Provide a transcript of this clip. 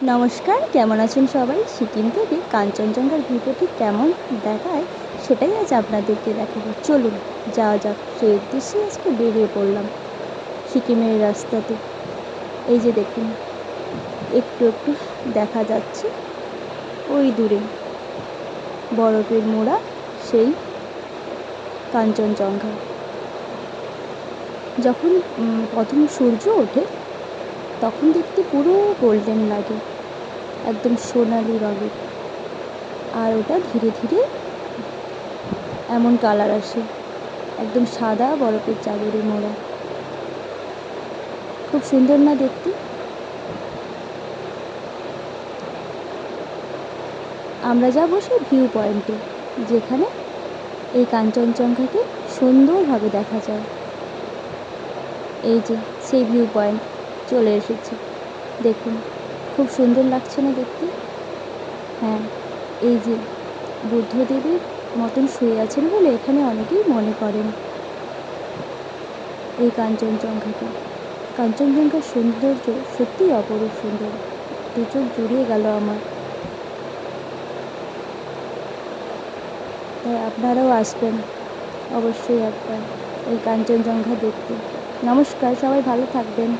নমস্কার, কেমন আছেন সবাই? সিকিম থেকে কাঞ্চনজঙ্ঘার ভিডিওটি কেমন দেখায় সেটাই আজ আপনাদেরকে দেখাবো। চলুন, যাওয়া যাক। সেই উদ্দেশ্যে আজকে বেরিয়ে পড়লাম সিকিমের রাস্তাতে। এই যে দেখুন, একটু একটু দেখা যাচ্ছে ওই দূরে। বরফের মোড়া, সেই কাঞ্চনজঙ্ঘা। যখন প্রথম সূর্য ওঠে, তখন দেখতে পুরো গোল্ডেন লাগে। একদম সোনালি রঙের। আর ওটা ধীরে ধীরে এমন কালার আসে। একদম সাদা বরফের চাদরে মোড়া। খুব সুন্দর না দেখতে? আমরা যাব সেই ভিউ পয়েন্টে, যেখানে এই কাঞ্চনজঙ্ঘাকে সুন্দরভাবে দেখা যায়। এই যে, সেই ভিউ পয়েন্ট, চলে এসেছে। দেখুন। খুব সুন্দর লাগছে না দেখতে। হ্যাঁ এই যে বুদ্ধদেবের মতন শুয়ে আছেন বলে এখানে অনেকেই মনে করেন। এই কাঞ্চনজঙ্ঘাকে কাঞ্চনজঙ্ঘার সৌন্দর্য সত্যিই অপরূপ সুন্দর। দু চোখ জুড়িয়ে গেল আমার। তাই আপনারাও আসবেন। অবশ্যই একবার এই কাঞ্চনজঙ্ঘা দেখতে। নমস্কার, সবাই ভালো থাকবেন।